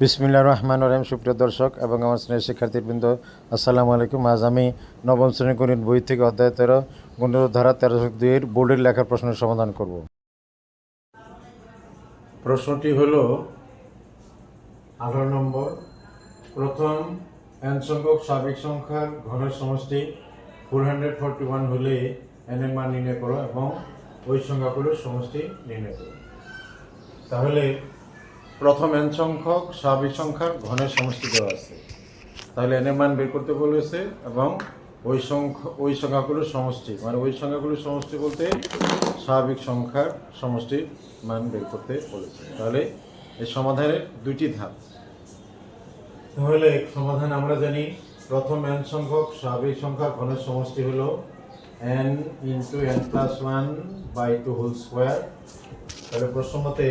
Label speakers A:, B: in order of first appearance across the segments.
A: বিসমিল্লা রহমান রহিম, সুপ্রিয় দর্শক এবং আমার স্নেহের শিক্ষার্থীবৃন্দ, আসসালামু আলাইকুম। আজ আমি নবম শ্রেণি গণিত বই থেকে অধ্যায় তেরো, গণিত ধারা তেরোশো দুইয়ের বোর্ডের লেখার প্রশ্নের সমাধান করব। প্রশ্নটি হল, আঠারো নম্বর, প্রথম এন সংখ্যক স্বাভাবিক সংখ্যার ঘনের সমষ্টি ফোর হান্ড্রেড ফোরটি ওয়ান হলে এন এর মান নির্ণয় করো এবং ওই সংখ্যাগুলোর সমষ্টি নির্ণয় করো। তাহলে প্রথম এন সংখ্যক স্বাভাবিক সংখ্যার ঘনের সমষ্টি দেওয়া আছে। তাহলে এনের মান বের করতে বলেছে এবং ওই সংখ্যা, ওই সংখ্যাগুলোর সমষ্টি মানে ওই সংখ্যাগুলোর সমষ্টি বলতে স্বাভাবিক সংখ্যার সমষ্টি মান বের করতে বলেছে। তাহলে এই সমাধানের দুইটি ধাপ। তাহলে সমাধান আমরা জানি, প্রথম এন সংখ্যক স্বাভাবিক সংখ্যার ঘনের সমষ্টি হলো n into n plus one by two whole square. তাহলে প্রশ্ন মতে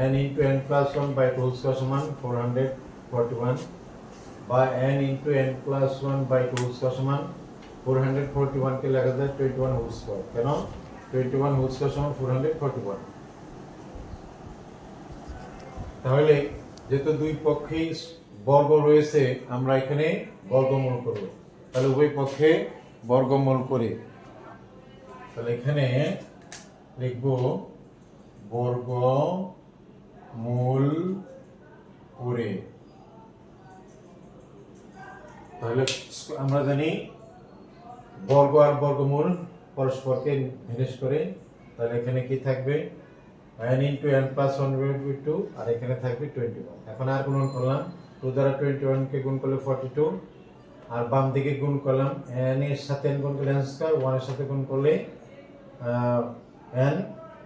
A: n into n plus one by two whole সমান ফোর হান্ড্রেড ফর্টি ওয়ান বা n into n plus one by two whole সমান ফোর হান্ড্রেড লেখা যায় twenty one whole square কেন? Twenty one whole square সমান ফোর হান্ড্রেড ফোরটি ওয়ান তাহলে যেহেতু দুই পক্ষেই বর্গ রয়েছে, আমরা এখানে বর্গমূল করব। তাহলে উভয় পক্ষে বর্গমূল করি। তাহলে এখানে লিখব বর্গ মূল করে তাহলে আমরা জানি বর্গ আর বর্গমূল পরস্পরকে ভেনিশ করে। তাহলে এখানে কি থাকবে? N into n plus one by two আর এখানে থাকবে টোয়েন্টি ওয়ান এখন আর গুণ করলাম। টু দ্বারা টোয়েন্টি ওয়ানকে গুণ করলে ফর্টি টু আর বাম দিকে গুণ করলাম এন এর সাথে এন গুণ করলে এন স্কোয়ার ওয়ানের সাথে গুণ করলে এন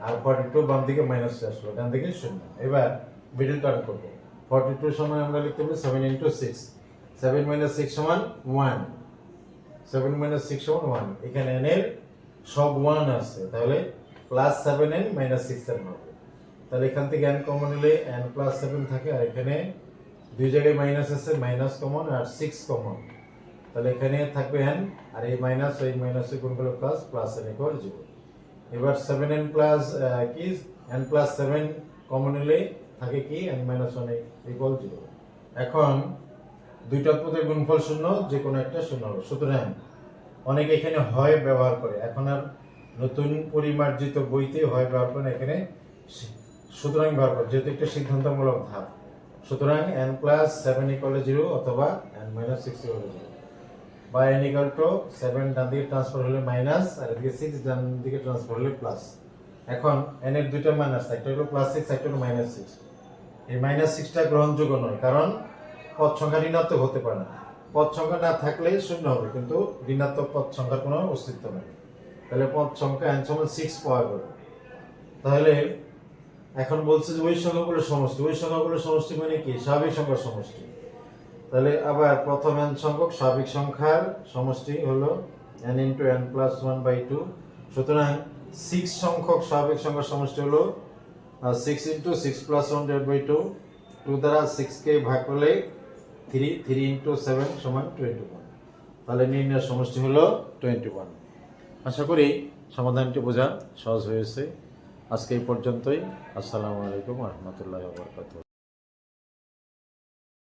A: আর ফর্টি টু বাম দিকে মাইনাস আসলো, ডান দিকে শূন্য। এবার মিডল টার্ম করব। ফর্টি টু সমান আমরা লিখতে পারি seven into six seven minus six সমান ওয়ান সেভেন মাইনাস সিক্স সমান ওয়ান এখানে এন এর সব ওয়ান আছে, তাহলে plus seven n minus six n হবে তাহলে এখান থেকে এন কমন নিলে এন প্লাস সেভেন থাকে, আর এখানে দুই জায়গায় মাইনাস আছে মাইনাস কমন আর সিক্স কমন তাহলে এখানে থাকবে এন আর এই মাইনাস ওই মাইনাসে করলে plus plus n equal zero এবার সেভেন এন প্লাস কি? এন প্লাস সেভেন কমন নিলে থাকে কি? N minus one equal zero এখন দুইটা পদের গুণফল শূন্য যে কোনো একটা শূন্য হবে। সুতরাং অনেকে এখানে হয় ব্যবহার করে। এখন আর নতুন পরিমার্জিত বইতে হয় ব্যবহার করে এখানে সুতরাং ব্যবহার করে। যেহেতু একটা সিদ্ধান্তমূলক ধাপ। সুতরাং n plus seven equal zero অথবা n minus six equal zero বা এন ইকুয়াল টু সেভেন ডান দিকে ট্রান্সফার হলে মাইনাস আর এদিকে সিক্স ডান দিকে ট্রান্সফার হলে প্লাস এখন এন এর দুইটা মাইনাস একটা হলো প্লাস সিক্স একটা হলো মাইনাস সিক্স এই মাইনাস সিক্সটা গ্রহণযোগ্য নয়, কারণ পদ সংখ্যা ঋণাত্মক হতে পারে না। পদ সংখ্যা না থাকলে শূন্য হবে, কিন্তু ঋণাত্মক পদ সংখ্যার কোনো অস্তিত্ব নেই। তাহলে পদ সংখ্যা এন সমান সিক্স পাওয়া গেল। তাহলে এখন বলছে যে ওই সংখ্যাগুলো সমষ্টি। ওই সংখ্যাগুলো সমষ্টি মানে কি? স্বাভাবিক সংখ্যার সমষ্টি। তাহলে আবার প্রথম এন সংখ্যক স্বাভাবিক সংখ্যার সমষ্টি হলো n into n plus one by two সুতরাং সিক্স সংখ্যক স্বাভাবিক সংখ্যার সমষ্টি হলো six into six plus one divide by two two দ্বারা সিক্সকে ভাগ করলে থ্রি থ্রি ইন্টু সেভেন সমান টোয়েন্টি ওয়ান তাহলে নির্ণয় সমষ্টি হলো টোয়েন্টি ওয়ান আশা করি সমাধানটি বোঝা সহজ হয়েছে। আজকে এই পর্যন্তই। আসসালামু আলাইকুম রহমতুল্লাহ বরকাত